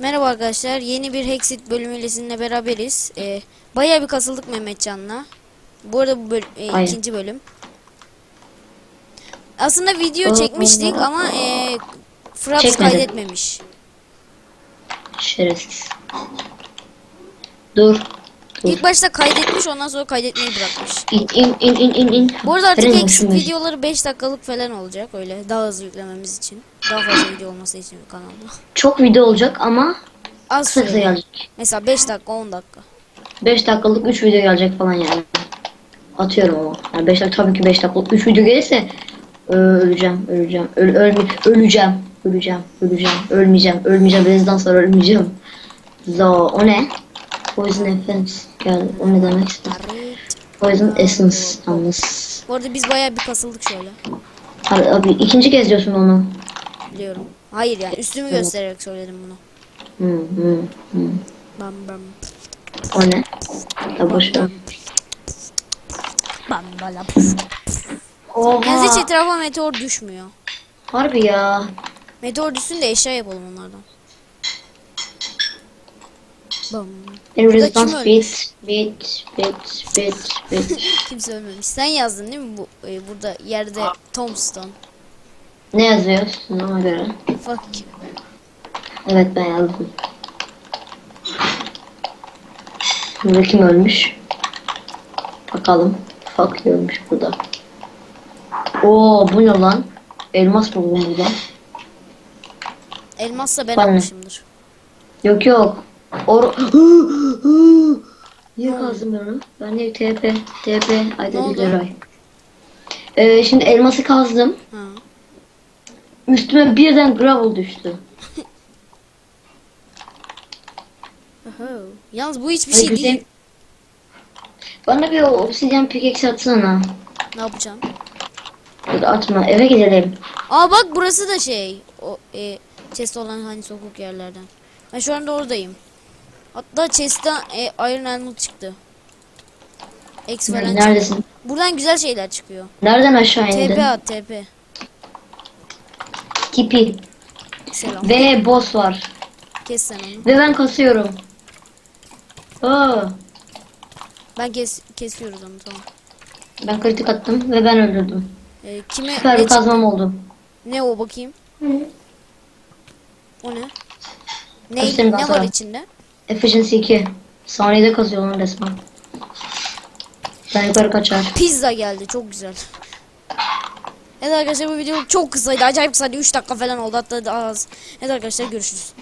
Merhaba arkadaşlar. Yeni bir Hexit bölümüyle sizinle beraberiz. Ee, bayağı bir kasıldık Mehmetcan'la. Bu arada bu böl- e, Aynen. ikinci bölüm. Aslında video çekmiştik ama e, Fraps Çekmedi. kaydetmemiş. Şerefsiz. Dur. İlk başta kaydetmiş ondan sonra kaydetmeyi bırakmış. İn in in in in in. Bu arada artık olsun be. videoları 5 dakikalık falan olacak öyle daha hızlı yüklememiz için. Daha fazla video olması için kanalda. Çok video olacak ama Az kısa kısa gelecek. Mesela 5 dakika 10 dakika. 5 dakikalık 3 video gelecek falan yani. Atıyorum ama. Yani 5 dakika tabii ki 5 dakikalık 3 video gelirse ö, öleceğim, öleceğim. Öl, ölme, öleceğim, öleceğim, öleceğim, ölmeyeceğim, ölmeyeceğim. Rezdan sonra ölmeyeceğim. Zo, o ne? Poison Essence geldi. O ne demek istedim? Poison Essence yalnız. Bu arada biz bayağı bir kasıldık şöyle. Abi, abi ikinci kez diyorsun onu. Biliyorum. Hayır yani üstümü Evet. göstererek söyledim bunu. Hı hı hı. Bam bam. O ne? Ya boş ver. Bam bala. Yalnız hiç Oha. etrafa meteor düşmüyor. Harbi ya. Meteor düşsün de eşya yapalım onlardan. Bam. Burada kim bit, bit, bit, bit, bit. Kimse ölmemiş. Sen yazdın değil mi bu e, burada yerde tombstone. ne yazıyorsun ona göre? Fuck. Evet ben yazdım. Burada kim ölmüş? Bakalım. Fuck ölmüş burada. Oo bu ne lan? Elmas buldum burada. Elmasla ben Bana almışımdır. Yok yok. Or Niye kazdım ben onu? Ben de TP, TP, ay dedi Leroy. Ee, şimdi elması kazdım. Ha. Üstüme birden gravel düştü. Oho. Yalnız bu hiçbir Ay, şey güzel. değil. Bana bir obsidian pickaxe atsana. Ne yapacağım? Dur atma eve gidelim. Aa bak burası da şey. O e, chest olan hani sokuk yerlerden. Ben şu anda oradayım. Hatta chest'ten e, Iron Emerald çıktı. X falan çıktı. Neredesin? Buradan güzel şeyler çıkıyor. Nereden aşağı indin? TP at TP. Tipi. Selam. Ve boss var. Kes sen onu. Ve ben kasıyorum. Aa, Ben kes kesiyoruz onu tamam. ben kritik attım ve ben öldürdüm. E, kime Süper ne, bir kazmam oldu. ne o bakayım? O ne? Ne, ne var sana. içinde? Efficiency 2. Saniyede kazıyor lan resmen. Ben yukarı kaçar. Pizza geldi çok güzel. Evet arkadaşlar bu video çok kısaydı. Acayip kısaydı. 3 dakika falan oldu hatta daha az. Evet arkadaşlar görüşürüz.